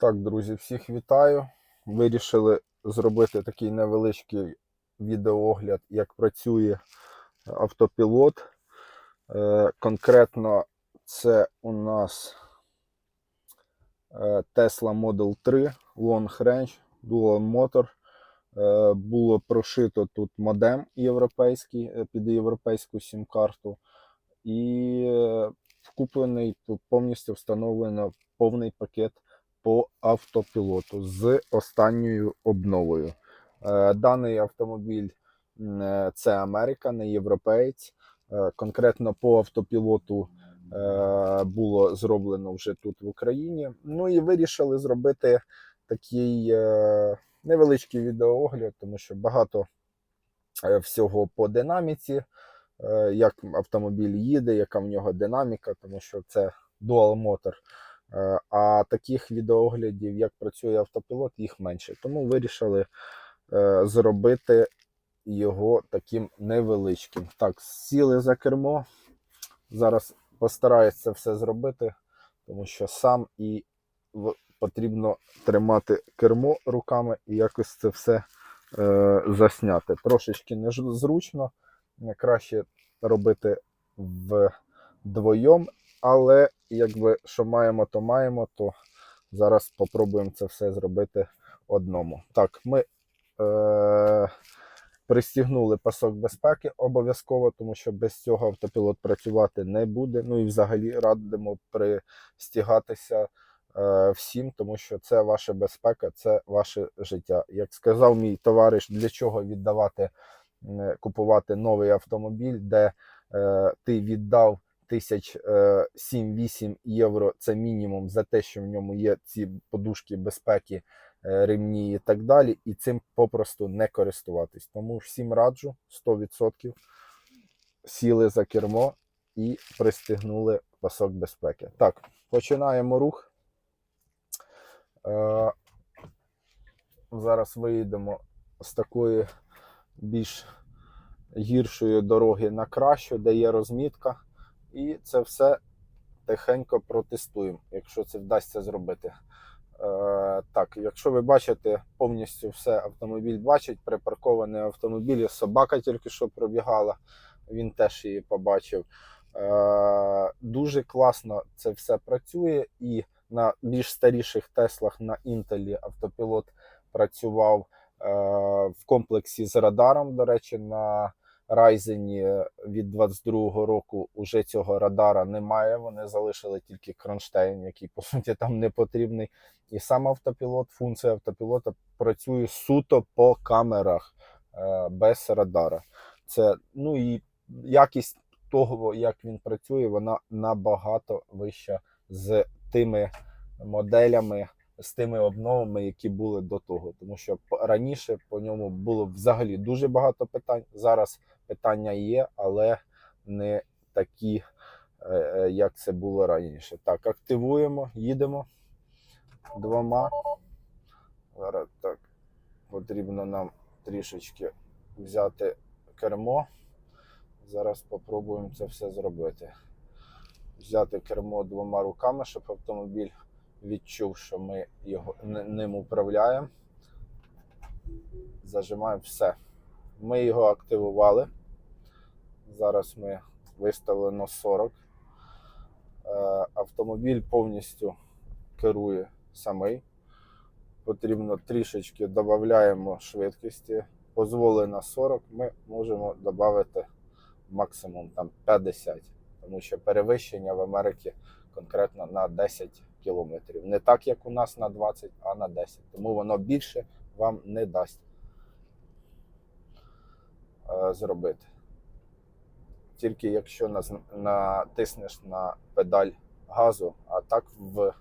Так, друзі, всіх вітаю. Вирішили зробити такий невеличкий відеоогляд, як працює автопілот. Е, Конкретно це у нас е, Tesla Model 3 Long Range Dual Motor. Е, Було прошито тут модем європейський е, під європейську сім-карту. І е, куплений тут повністю встановлено повний пакет по автопілоту з останньою обновою. Е, Даний автомобіль е, це Америка, не європеєць. Е, Конкретно по автопілоту було зроблено вже тут в Україні. Ну і вирішили зробити такий невеличкий відеоогляд, тому що багато всього по динаміці, як автомобіль їде, яка в нього динаміка, тому що це. Е, А таких відеооглядів, як працює автопілот, їх менше. Тому вирішили е, зробити його таким невеличким. Так, сіли за кермо. Зараз постараюся це все зробити, тому що сам і потрібно тримати кермо руками і якось це все е, засняти. Трошечки незручно, е, краще робити вдвоєм, але якби що маємо, то маємо, то зараз спробуємо це все зробити одному. Так, ми е, пристігнули пасок безпеки обов'язково, тому що без цього автопілот працювати не буде. Ну і взагалі радимо пристігатися е, всім, тому що це ваша безпека, це ваше життя. Як сказав мій товариш, для чого віддавати, м, купувати новий автомобіль, де е, ти віддав тисяч е, 7-8 євро це мінімум за те, що в ньому є ці подушки безпеки, е, ремні і так далі, і цим попросту не користуватись. Тому всім раджу 100% сіли за кермо і пристегнули пасок безпеки. Так, починаємо рух. Е, зараз виїдемо з такої більш гіршої дороги на кращу, де є розмітка. І це все тихенько протестуємо, якщо це вдасться зробити. Е, так, якщо ви бачите повністю все, автомобіль бачить, припаркований автомобіль, собака тільки що пробігала, він теж її побачив. Е, дуже класно це все працює, і на більш старіших Теслах на Інтелі автопілот працював е, в комплексі з радаром. До речі, на Ryzen від 22-го року уже цього радара немає. Вони залишили тільки кронштейн, який по суті там не потрібний. І сам автопілот, функція автопілота працює суто по камерах е, без радара. Це ну і якість того, як він працює, вона набагато вища з тими моделями, з тими обновами, які були до того. Тому що раніше по ньому було взагалі дуже багато питань. Зараз питання є, але не такі, е, е, як це було раніше. Так, активуємо, їдемо двома. Зараз так, потрібно нам трішечки взяти кермо. Зараз спробуємо це все зробити. Взяти кермо двома руками, щоб автомобіль відчув, що ми його ним управляємо. Зажимаємо все. Ми його активували. Зараз ми виставлено 40. Е, Автомобіль повністю керує самий. Потрібно трішечки додаємо швидкості. Дозволено 40, ми можемо додати максимум там 50, тому що перевищення в Америці конкретно на 10 кілометрів. Не так, як у нас на 20, а на 10. Тому воно більше вам не дасть е, зробити. Тільки якщо натиснеш на педаль газу, а так в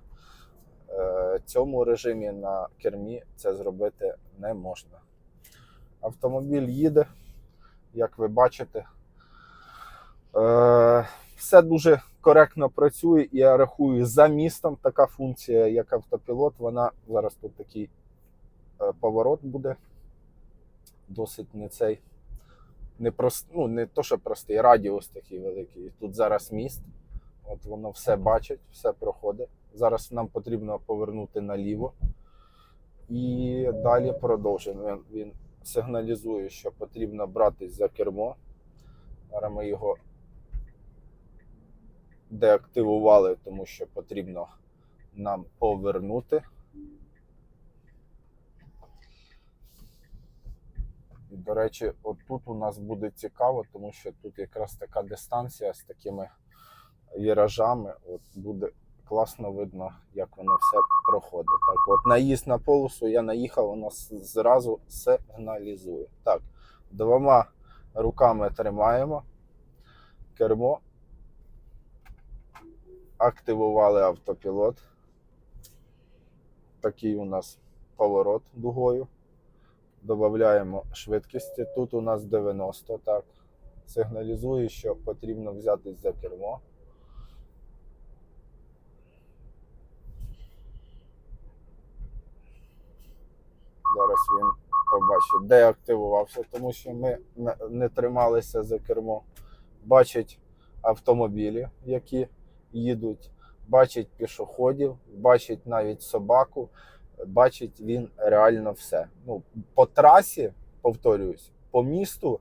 е, цьому режимі на кермі це зробити не можна. Автомобіль їде, як ви бачите. Е, все дуже коректно працює, і я рахую за містом така функція, як автопілот. Вона зараз тут такий е, поворот буде. Досить не цей. Не прост, ну, не то, що простий, радіус такий великий. Тут зараз міст. От воно все бачить, все проходить Зараз нам потрібно повернути наліво. І далі продовжуємо. Він, він сигналізує, що потрібно братись за кермо. Зараз ми його деактивували, тому що потрібно нам повернути. І, до речі, отут у нас буде цікаво, тому що тут якраз така дистанція з такими віражами. От буде класно видно, як воно все проходить. Так, от наїзд на полосу я наїхав, воно зразу сигналізує. Так, двома руками тримаємо кермо. Активували автопілот. Такий у нас поворот дугою. Додаємо швидкості. Тут у нас 90, так. Сигналізує, що потрібно взятись за кермо. Зараз він побачить, деактивувався, тому що ми не трималися за кермо. Бачить автомобілі, які їдуть, бачить пішоходів, бачить навіть собаку, бачить він реально все. Ну, по трасі, повторююсь, по місту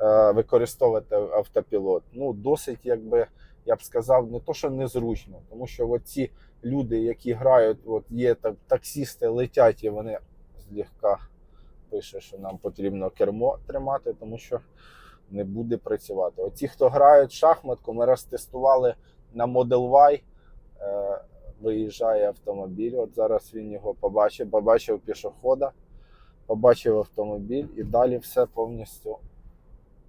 е, використовувати автопілот, ну, досить, якби я б сказав, не то, що незручно, тому що ці люди, які грають, от є так, таксісти, летять, і вони злегка пише, що нам потрібно кермо тримати, тому що не буде працювати. Оці, хто грають шахматку, ми раз тестували на Model Y. Виїжджає автомобіль. От зараз він його побачив, побачив пішохода, побачив автомобіль і далі все повністю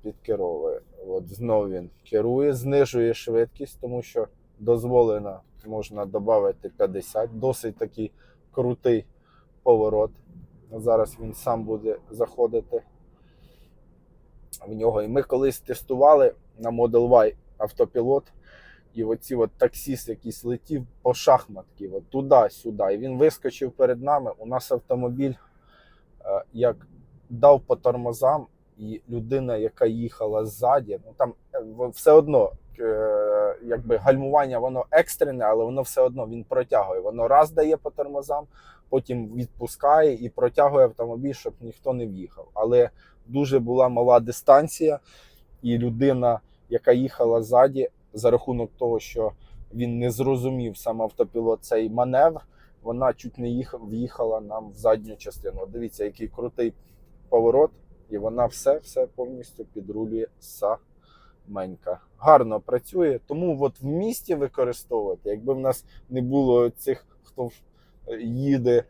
підкеровує. От знову він керує, знижує швидкість, тому що дозволено можна додати 50. Досить такий крутий поворот. Зараз він сам буде заходити в нього. І ми колись тестували на Model Y автопілот. І оці от таксіст якийсь летів по шахматки, от туди-сюди. І він вискочив перед нами. У нас автомобіль е, як дав по тормозам, і людина, яка їхала ззаді, ну там е, все одно, е, якби гальмування, воно екстрене, але воно все одно він протягує. Воно раз дає по тормозам, потім відпускає і протягує автомобіль, щоб ніхто не в'їхав. Але дуже була мала дистанція, і людина, яка їхала ззаді, за рахунок того, що він не зрозумів сам автопілот цей маневр, вона чуть не їхав, в'їхала нам в задню частину. Дивіться, який крутий поворот, і вона все, все повністю підрулює саменька. Гарно працює, тому от в місті використовувати, якби в нас не було цих, хто їде,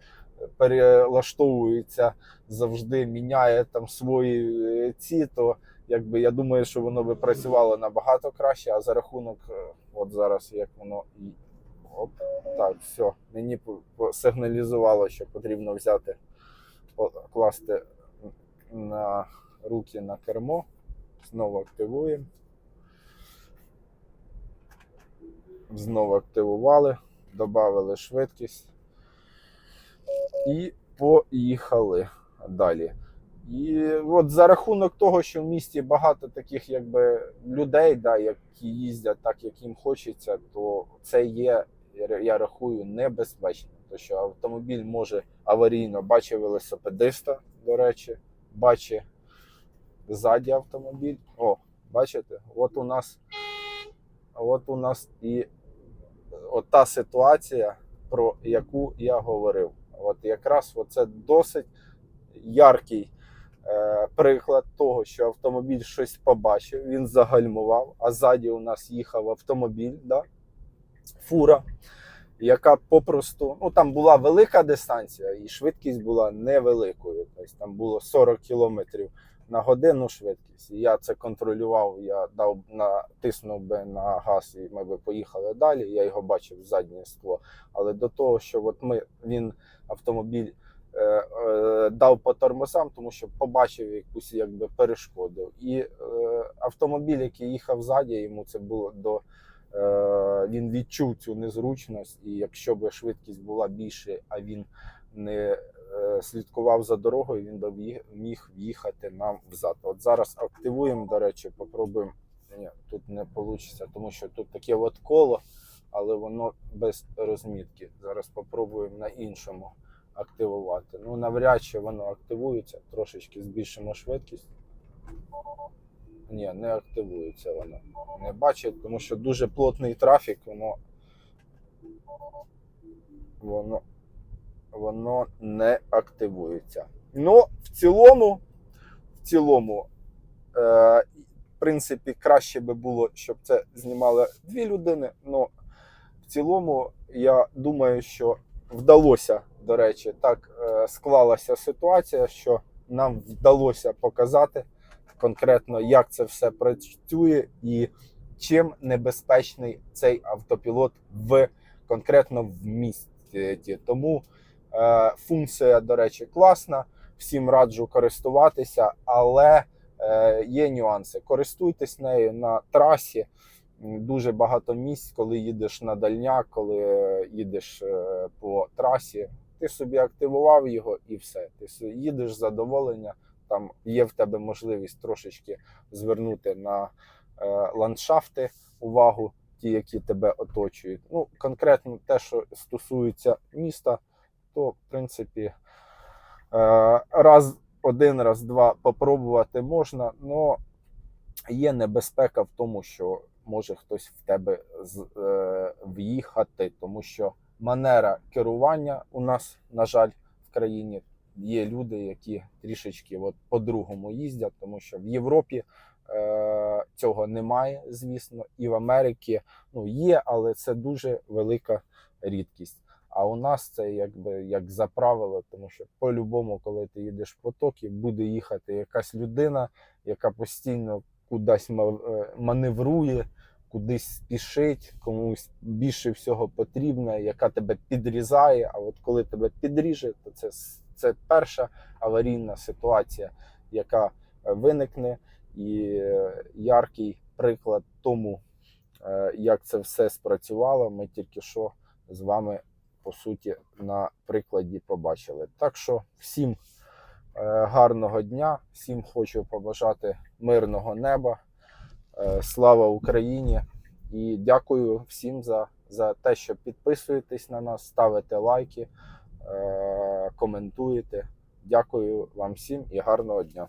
перелаштовується завжди, міняє там свої е, ці, то якби я думаю, що воно би працювало набагато краще, а за рахунок, е, от зараз як воно і. Оп, так, все. Мені сигналізувало, що потрібно взяти, покласти на руки на кермо. Знову активуємо. Знову активували, додали швидкість і поїхали далі. І от за рахунок того, що в місті багато таких якби людей, да, які їздять так, як їм хочеться, то це є, я- рахую, небезпечно. Тому що автомобіль може аварійно бачить велосипедиста, до речі, бачить ззаді автомобіль. О, бачите, от у нас, от у нас і от та ситуація, про яку я говорив. От якраз це досить яркий приклад того, що автомобіль щось побачив, він загальмував, а ззаді у нас їхав автомобіль, да? фура, яка попросту, ну там була велика дистанція, і швидкість була невеликою. Тобто там було 40 кілометрів на годину швидкість. І я це контролював, я дав натиснув би на газ, і ми би поїхали далі. Я його бачив в заднє скло. Але до того, що от ми він автомобіль е, е, дав по тормозам, тому що побачив якусь якби перешкоду. І е, автомобіль, який їхав ззаді, йому це було до. Е, він відчув цю незручність, і якщо б швидкість була більше, а він не е, слідкував за дорогою, він би міг в'їхати нам взад. От зараз активуємо, до речі, попробуємо. Ні, тут не вийде, тому що тут таке от коло. але воно без розмітки. Зараз спробуємо на іншому активувати. Ну, навряд чи воно активується, трошечки збільшимо швидкість. Ні, не активується воно. Не бачить, тому що дуже плотний трафік, воно, воно, воно не активується. Ну, в цілому, в цілому, е, в принципі, краще би було, щоб це знімали дві людини. але в цілому, я думаю, що вдалося, до речі, так е, склалася ситуація, що нам вдалося показати конкретно, як це все працює і чим небезпечний цей автопілот в конкретно в місті. Тому е, функція, до речі, класна. Всім раджу користуватися, але е, є нюанси. Користуйтесь нею на трасі. Дуже багато місць, коли їдеш на дальняк, коли їдеш е, по трасі. Ти собі активував його і все. Ти їдеш задоволення. Там є в тебе можливість трошечки звернути на е, ландшафти увагу, ті, які тебе оточують. Ну, конкретно те, що стосується міста, то в принципі е, раз один, раз два попробувати можна, але є небезпека в тому, що може хтось в тебе з, е, в'їхати, тому що манера керування у нас, на жаль, в країні є люди, які трішечки от по-другому їздять, тому що в Європі е, цього немає, звісно, і в Америці ну, є, але це дуже велика рідкість. А у нас це якби як за правило, тому що по-любому, коли ти їдеш в потоки, буде їхати якась людина, яка постійно кудись е, маневрує, кудись спішить, комусь більше всього потрібно, яка тебе підрізає. А от коли тебе підріже, то це, це перша аварійна ситуація, яка е, виникне, і е, яркий приклад тому, е, як це все спрацювало, ми тільки що з вами по суті на прикладі побачили. Так що всім гарного дня, всім хочу побажати мирного неба. Е, Слава Україні! І дякую всім за, за те, що підписуєтесь на нас, ставите лайки, е, коментуєте. Дякую вам всім і гарного дня.